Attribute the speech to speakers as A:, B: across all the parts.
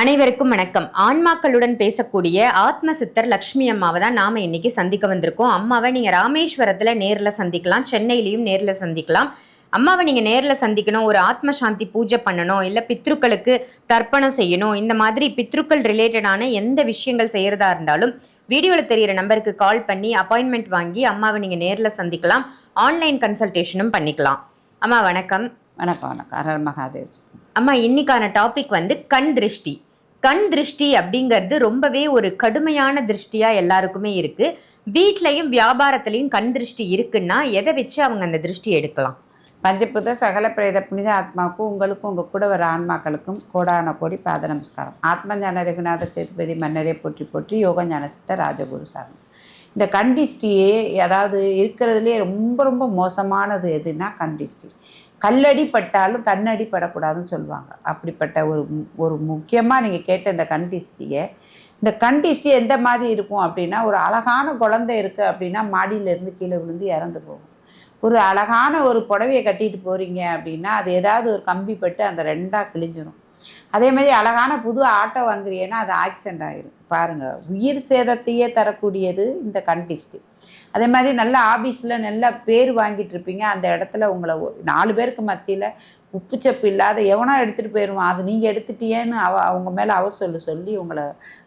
A: அனைவருக்கும் வணக்கம். ஆன்மாக்களுடன் பேசக்கூடிய ஆத்ம சித்தர் லக்ஷ்மி அம்மாவை தான் நாம இன்னைக்கு சந்திக்க வந்திருக்கோம். அம்மாவை நீங்க ராமேஸ்வரத்துல நேர்ல சந்திக்கலாம். சென்னையிலையும் நேர்ல சந்திக்கலாம். அம்மாவை நீங்கள் நேரில் சந்திக்கணும். ஒரு ஆத்ம சாந்தி பூஜை பண்ணணும். இல்லை பித்ருக்களுக்கு தர்ப்பணம் செய்யணும். இந்த மாதிரி பித்ருக்கள் ரிலேட்டடான எந்த விஷயங்கள் செய்கிறதா இருந்தாலும் வீடியோவில் தெரியிற நம்பருக்கு கால் பண்ணி அப்பாயின்மெண்ட் வாங்கி அம்மாவை நீங்கள் நேரில் சந்திக்கலாம். ஆன்லைன் கன்சல்டேஷனும் பண்ணிக்கலாம். அம்மா வணக்கம்.
B: வணக்கம் வணக்கம். அரர் மகாதேவ்
A: அம்மா இன்னைக்கான டாபிக் வந்து கண் திருஷ்டி. கண் திருஷ்டி அப்படிங்கிறது ரொம்பவே ஒரு கடுமையான திருஷ்டியாக எல்லாருக்குமே இருக்குது வீட்லேயும் வியாபாரத்துலேயும் கண் திருஷ்டி இருக்குன்னா எதை வச்சு அவங்க அந்த திருஷ்டி எடுக்கலாம்?
B: பஞ்சபுத சகல பிரேத புனித ஆத்மாவுக்கும் உங்களுக்கும் உங்கள் கூட வர ஆன்மாக்களுக்கும் கோடான கோடி பாத நமஸ்காரம். ஆத்ம ஞான ரகுநாத சேதுபதி மன்னரே போற்றி போற்றி யோக ஞானசித்த ராஜகுரு சாரம் இந்த கண்டிஷ்டியே அதாவது இருக்கிறதுலே ரொம்ப ரொம்ப மோசமானது எதுனா கண்டிஷ்டி கல்லடி பட்டாலும் கண்ணடி படக்கூடாதுன்னு சொல்லுவாங்க. அப்படிப்பட்ட ஒரு ஒரு முக்கியமாக நீங்கள் கேட்ட இந்த கண்டிஸ்டியை இந்த கண்டிஸ்டி எந்த மாதிரி இருக்கும் அப்படின்னா ஒரு அழகான குழந்தை இருக்குது அப்படின்னா மாடியிலேருந்து கீழே விழுந்து இறந்து போகும். ஒரு அழகான ஒரு புடவையை கட்டிட்டு போகிறீங்க அப்படின்னா அது ஏதாவது ஒரு கம்பி பட்டு அந்த ரெண்டாக கிழிஞ்சிடும் அதே மாதிரி அழகான புது ஆட்டோ வாங்குறீங்கன்னா அது ஆக்சிடென்ட் ஆகிரும் பாருங்கள் உயிர் சேதத்தையே தரக்கூடியது இந்த கண்டிஸ்டி அதே மாதிரி நல்ல ஆஃபீஸில் நல்ல பேர் வாங்கிட்டு இருப்பீங்க. அந்த இடத்துல உங்களை நாலு பேருக்கு மத்தியில் உப்புச்சப்பு இல்லாத எவனோ எடுத்துகிட்டு போயிடுவான் அது நீங்கள் எடுத்துட்டியேன்னு அவ அவங்க மேலே அவ சொல்லு சொல்லி உங்களை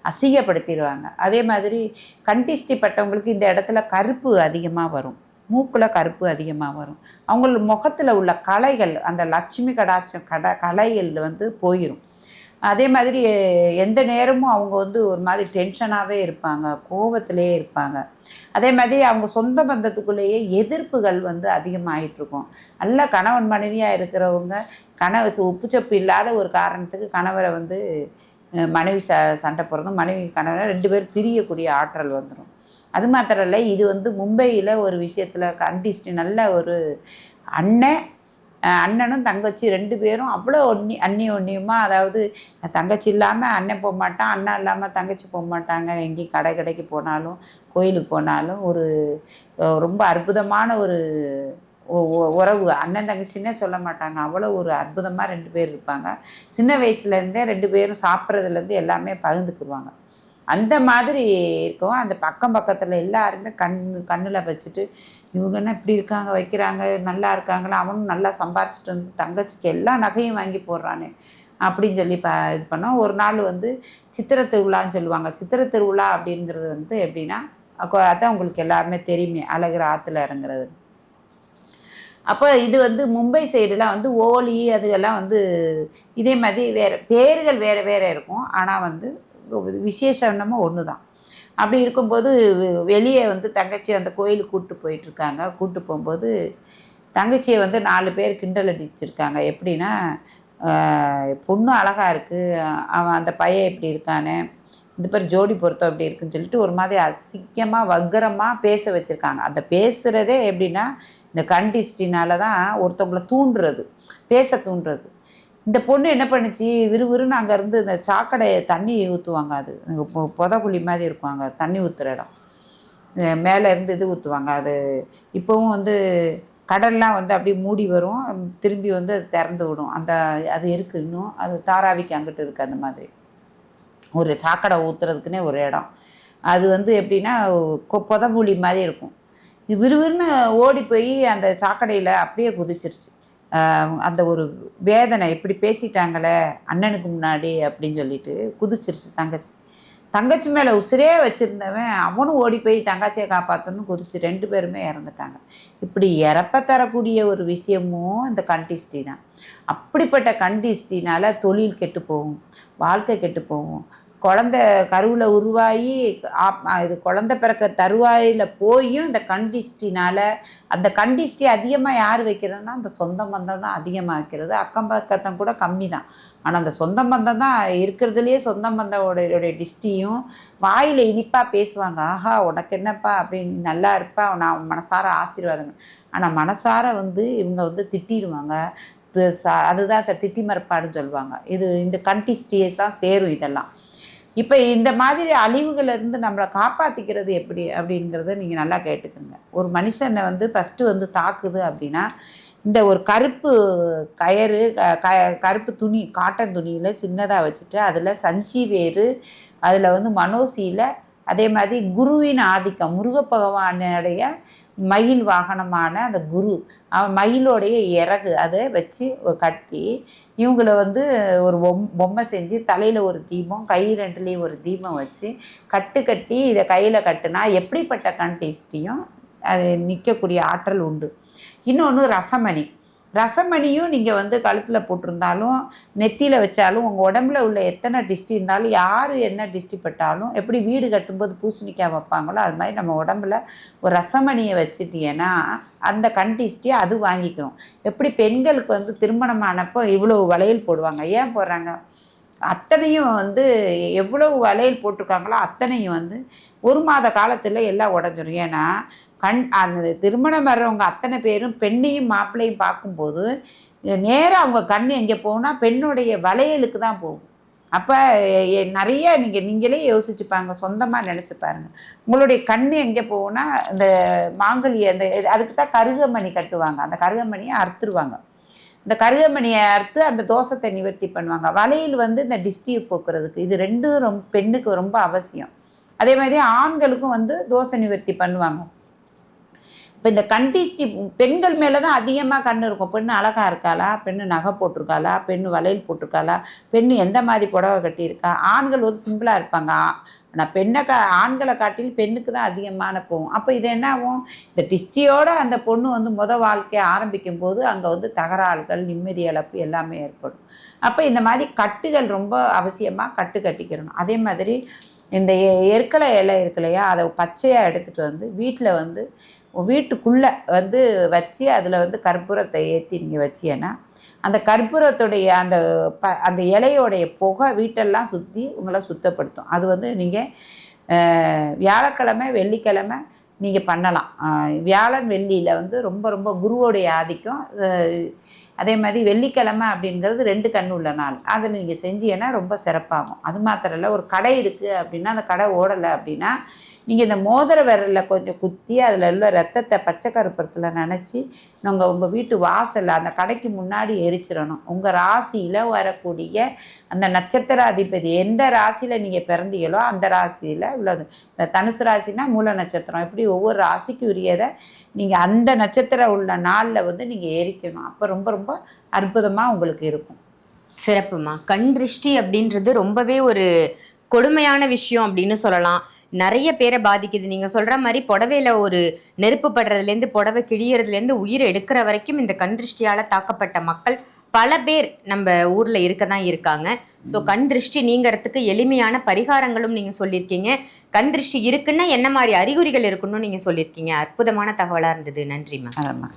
B: அசிங்கப்படுத்திடுவாங்க. அதே மாதிரி கண்டிஸ்டி பட்டவங்களுக்கு இந்த இடத்துல கருப்பு அதிகமாக வரும். மூக்கில் கருப்பு அதிகமாக வரும். அவங்கள முகத்தில் உள்ள கலைகள் அந்த லட்சுமி கடாட்சம் கட கலைகள் வந்து போயிடும் அதே மாதிரி எந்த நேரமும் அவங்க வந்து ஒரு மாதிரி டென்ஷனாகவே இருப்பாங்க கோபத்திலே இருப்பாங்க. அதே மாதிரி அவங்க சொந்த பந்தத்துக்குள்ளேயே எதிர்ப்புகள் வந்து அதிகமாகிட்ருக்கும் நல்ல கணவன் மனைவியாக இருக்கிறவங்க கணவர் உப்புச்சப்பு இல்லாத ஒரு காரணத்துக்கு கணவரை வந்து மனைவி ச சண்டை போடுறதும் மனைவி கணவன் ரெண்டு பேரும் பிரியக்கூடிய ஆற்றல் வந்துடும் அது மாத்திரம் இல்லை இது வந்து மும்பையில் ஒரு விஷயத்தில் கண்டிஸ்ட் நல்ல ஒரு அண்ணன் அண்ணனும் தங்கச்சி ரெண்டு பேரும் அவ்வளோ ஒன்னி அன்னி ஒன்னியமாக அதாவது தங்கச்சி இல்லாமல் அண்ணன் போக மாட்டான் அண்ணன் இல்லாமல் தங்கச்சி போக மாட்டாங்க எங்கேயும் கடை கடைக்கு போனாலும் கோயிலுக்கு போனாலும் ஒரு ரொம்ப அற்புதமான ஒரு உறவு. அண்ணன் தங்கச்சின்னே சொல்ல மாட்டாங்க. அவ்வளோ ஒரு அற்புதமாக ரெண்டு பேர் இருப்பாங்க. சின்ன வயசுலேருந்தே ரெண்டு பேரும் சாப்பிட்றதுலேருந்து எல்லாமே பகிர்ந்துக்குருவாங்க. அந்த மாதிரி இருக்கும். அந்த பக்கம் பக்கத்தில் எல்லாருமே கண் கண்ணில் வச்சுட்டு இவங்க என்ன இப்படி இருக்காங்க? வைக்கிறாங்க? நல்லா இருக்காங்களா? அவனும் நல்லா சம்பாரிச்சிட்டு வந்து தங்கச்சிக்கு எல்லா நகையும் வாங்கி போடுறானே. அப்படின்னு சொல்லி ப இது பண்ணோம். ஒரு நாள் வந்து சித்திரை திருவிழான்னு சொல்லுவாங்க. சித்திரை திருவிழா அப்படிங்கிறது வந்து எப்படின்னா அதான் உங்களுக்கு எல்லாருமே தெரியுமே. அழகிற ஆற்றுல இறங்குறது. அப்போ இது வந்து மும்பை சைடுலாம் வந்து ஓலி அதுகெல்லாம் வந்து இதே மாதிரி வேறு பேர்கள் வேறு வேறு இருக்கும். ஆனால் வந்து விசேஷம் ஒன்று தான் அப்படி இருக்கும்போது வெ- வெளியே வந்து தங்கச்சி அந்த கோயிலுக்கு கூப்பிட்டு போயிட்டுருக்காங்க. கூப்பிட்டு போகும்போது தங்கச்சியை வந்து நாலு பேர் கிண்டல் அடிச்சிருக்காங்க. எப்படின்னா பொண்ணு அழகாக இருக்குது அவன் அந்த பையன் எப்படி இருக்கானே. இந்த பேர் ஜோடி பொருத்தம் அப்படி இருக்குன்னு சொல்லிட்டு ஒரு மாதிரி அசிங்கமாக வக்கரமாக பேச வச்சுருக்காங்க. அந்த பேசுகிறதே எப்படின்னா இந்த கண்டிஸ்டினால தான் ஒருத்தவங்கள தூண்டுறது பேச தூண்டுறது. இந்த பொண்ணு என்ன பண்ணுச்சு? விறுவிறுன்னு அங்கேருந்து இந்த சாக்கடையை தண்ணி ஊற்றுவாங்க அது. இங்க மாதிரி இருக்கும் அங்கே தண்ணி ஊற்றுற இடம். மேலே இருந்து இது ஊற்றுவாங்க அது இப்போவும் வந்து கடல்லாம் வந்து அப்படியே மூடி வரும். திரும்பி வந்து அது திறந்து விடும். அந்த அது இருக்குது இன்னும். அது தாராவிக்கு அங்கிட்டு இருக்குது அந்த மாதிரி. ஒரு சாக்கடை ஊற்றுறதுக்குன்னே ஒரு இடம். அது வந்து எப்படின்னா கொ- மாதிரி இருக்கும். விறுவிறுன்னு ஓடி போய் அந்த சாக்கடையில் அப்படியே குதிச்சிருச்சு. அந்த ஒரு வேதனை இப்படி பேசிட்டாங்களே அண்ணனுக்கு முன்னாடி அப்படின்னு சொல்லிட்டு குதிச்சிருச்சு தங்கச்சி. தங்கச்சி மேலே உசிரே வச்சுருந்தவன் அவனும் ஓடி போய் தங்கச்சியை காப்பாற்றணும்னு குதிச்சு ரெண்டு பேருமே இறந்துட்டாங்க. இப்படி இறப்ப தரக்கூடிய ஒரு விஷயமும் இந்த கண்டிஸ்டி தான். அப்படிப்பட்ட கண்டிஸ்டினால் தொழில் கெட்டு போகும் வாழ்க்கை கெட்டு போகும். குழந்த கருவில் உருவாகி ஆப்- இது குழந்த பிறக்க தருவாயில் போயும் இந்த கண்டிஸ்டினால் அந்த கண்டிஸ்டி அதிகமாக யார் வைக்கிறதுனா அந்த சொந்த பந்தம் தான் அதிகமாக வைக்கிறது. அக்கம் பக்கத்தம் கூட கம்மி தான். ஆனால் அந்த சொந்த பந்தம் தான் இருக்கிறதுலையே சொந்த பந்தோடைய டிஸ்டியும் வாயில் இனிப்பாக பேசுவாங்க. ஆஹா உனக்கு என்னப்பா அப்படின்னு நல்லா இருப்பா நான் மனசார ஆசீர்வாதம். ஆனால் மனசார வந்து இவங்க வந்து திட்டிடுவாங்க. அதுதான் திட்டி மறுப்பாடுன்னு சொல்லுவாங்க. இது இந்த கண்டிஸ்டியஸ் தான் சேரும் இதெல்லாம். இப்போ இந்த மாதிரி அழிவுகளிலிருந்து நம்மளை காப்பாற்றிக்கிறது எப்படி அப்படிங்கிறத நீங்கள் நல்லா கேட்டுக்கோங்க. ஒரு மனுஷனை வந்து ஃபஸ்ட்டு வந்து தாக்குது அப்படின்னா இந்த ஒரு கருப்பு கயறு க- க- கருப்பு துணி காட்டன் துணியில் சின்னதாக வச்சுட்டு அதில் சஞ்சி வேறு அதில் வந்து மனோசியில் அதே மாதிரி குருவின் ஆதிக்கம் முருக பகவானுடைய மயில் வாகனமான அந்த குரு அவன் மயிலோடைய இறகு அதை வச்சு கட்டி இவங்கள வந்து ஒரு பொம் பொம்மை செஞ்சு தலையில் ஒரு தீபம் கை ரெண்டுலேயும் ஒரு தீபம் வச்சு கட்டு கட்டி இதை கையில் கட்டுனா எப்படிப்பட்ட கண்டேஸ்ட்டையும் அது நிற்கக்கூடிய ஆற்றல் உண்டு. இன்னொன்று ரசமணி. ரசமணியும் நீங்கள் வந்து கழுத்தில் போட்டிருந்தாலும் நெத்தியில் வச்சாலும் உங்கள் உடம்புல உள்ள எத்தனை டிஸ்டி இருந்தாலும் யார் என்ன டிஸ்டி பட்டாலும் எப்படி வீடு கட்டும்போது பூசணிக்காய் வைப்பாங்களோ அது மாதிரி நம்ம உடம்புல ஒரு ரசமணியை வச்சுட்டீங்கன்னா அந்த கண் டிஸ்டியை அது வாங்கிக்கிறோம் எப்படி பெண்களுக்கு வந்து திருமணமானப்போ இவ்வளோ வளையல் போடுவாங்க? ஏன் போடுறாங்க? அத்தனையும் வந்து எவ்வளவு வளையல் போட்டிருக்காங்களோ அத்தனையும் வந்து ஒரு மாத காலத்தில் எல்லாம் உடஞ்சிரும். ஏன்னா கண் அந்த திருமணம் வர்றவங்க அத்தனை பேரும் பெண்ணையும் மாப்பிள்ளையும் பார்க்கும்போது நேராக அவங்க கண் எங்கே போகும்னா பெண்ணுடைய வளையலுக்கு தான் போகும். அப்போ நிறைய நீங்கள் நீங்களே யோசிச்சுப்பாங்க சொந்தமாக நினச்சி பாருங்க. உங்களுடைய கண் எங்கே போகும்னா இந்த மாங்கல்ய அந்த அதுக்கு தான் கருகமணி கட்டுவாங்க. அந்த கருகமணியை அறுத்துருவாங்க. இந்த கருகமணியை அறுத்து அந்த தோஷத்தை நிவர்த்தி பண்ணுவாங்க. வளையல் வந்து இந்த டிஸ்டியை போக்குறதுக்கு. இது ரெண்டும் ரொம்ப பெண்ணுக்கு ரொம்ப அவசியம். அதே மாதிரி ஆண்களுக்கும் வந்து தோசை நிவர்த்தி பண்ணுவாங்க. இப்போ இந்த கண்டிஸ்டி பெண்கள் மேலே தான் அதிகமாக கண் இருக்கும். பெண்ணு அழகாக இருக்காளா? பெண்ணு நகை போட்டிருக்காளா? பெண்ணு வளையல் போட்டிருக்காளா? பெண்ணு எந்த மாதிரி புடவை கட்டியிருக்கா? ஆண்கள் வந்து சிம்பிளாக இருப்பாங்க. ஆனால் பெண்ணை கா ஆண்களை காட்டிலும் பெண்ணுக்கு தான் அதிகமான போகும் அப்போ இது என்ன ஆகும் இந்த டிஸ்டியோட அந்த பொண்ணு வந்து முத வாழ்க்கையை ஆரம்பிக்கும் போது அங்கே வந்து தகராறுகள் நிம்மதி இழப்பு எல்லாமே ஏற்படும். அப்போ இந்த மாதிரி கட்டுகள் ரொம்ப அவசியமாக கட்டு கட்டிக்கிறணும். அதே மாதிரி இந்த எ- இலை இருக்கு இல்லையா? அதை பச்சையாக எடுத்துகிட்டு வந்து வீட்டில் வந்து வீட்டுக்குள்ளே வந்து வச்சு அதில் வந்து கற்பூரத்தை ஏற்றி நீங்கள் வச்சீங்கன்னா அந்த கற்பூரத்துடைய அந்த ப அந்த இலையோடைய புகை வீட்டெல்லாம் சுற்றி உங்களை சுத்தப்படுத்தும். அது வந்து நீங்கள் வியாழக்கிழமை வெள்ளிக்கிழமை நீங்கள் பண்ணலாம். வியாழன் வெள்ளியில் வந்து ரொம்ப ரொம்ப குருவோடைய ஆதிக்கம். அதே மாதிரி வெள்ளிக்கிழமை அப்படிங்கிறது ரெண்டு கண் உள்ள நாள். அதில் நீங்கள் செஞ்சீங்கன்னா ரொம்ப சிறப்பாகும். அது மாத்திரம் இல்லை ஒரு கடை இருக்குது அப்படின்னா அந்த கடை ஓடலை அப்படின்னா நீங்கள் இந்த மோதிர விரலில் கொஞ்சம் குத்தி அதில் உள்ள ரத்தத்தை பச்சை கருப்பத்தில் நினச்சி நாங்கள் உங்கள் வீட்டு வாசலில் அந்த கடைக்கு முன்னாடி எரிச்சிடணும். உங்கள் ராசியில் வரக்கூடிய அந்த நட்சத்திர அதிபதி எந்த ராசியில் நீங்கள் பிறந்தீங்களோ அந்த ராசியில் உள்ளது. இந்த தனுசு ராசினா மூல நட்சத்திரம். இப்படி ஒவ்வொரு ராசிக்கு உரியதை நீங்கள் அந்த நட்சத்திரம் உள்ள நாளில் வந்து நீங்கள் எரிக்கணும். அப்போ ரொம்ப ரொம்ப அற்புதமாக உங்களுக்கு இருக்கும்.
A: சிறப்புமா கண் திருஷ்டி அப்படின்றது ரொம்பவே ஒரு கொடுமையான விஷயம் அப்படின்னு சொல்லலாம். நிறைய பேரை பாதிக்குது. நீங்க சொல்ற மாதிரி புடவையில ஒரு நெருப்பு படுறதுலேருந்து புடவை கிழியறதுலேருந்து உயிர் எடுக்கிற வரைக்கும் இந்த கண் திருஷ்டியால தாக்கப்பட்ட மக்கள் பல பேர் நம்ம ஊர்ல இருக்க தான் இருக்காங்க. ஸோ கண் திருஷ்டி நீங்கிறதுக்கு எளிமையான பரிகாரங்களும் நீங்க சொல்லியிருக்கீங்க. கண் திருஷ்டி இருக்குன்னா என்ன மாதிரி அறிகுறிகள் இருக்குன்னு நீங்க சொல்லியிருக்கீங்க. அற்புதமான தகவலா இருந்தது. நன்றிமா
B: அதம்மா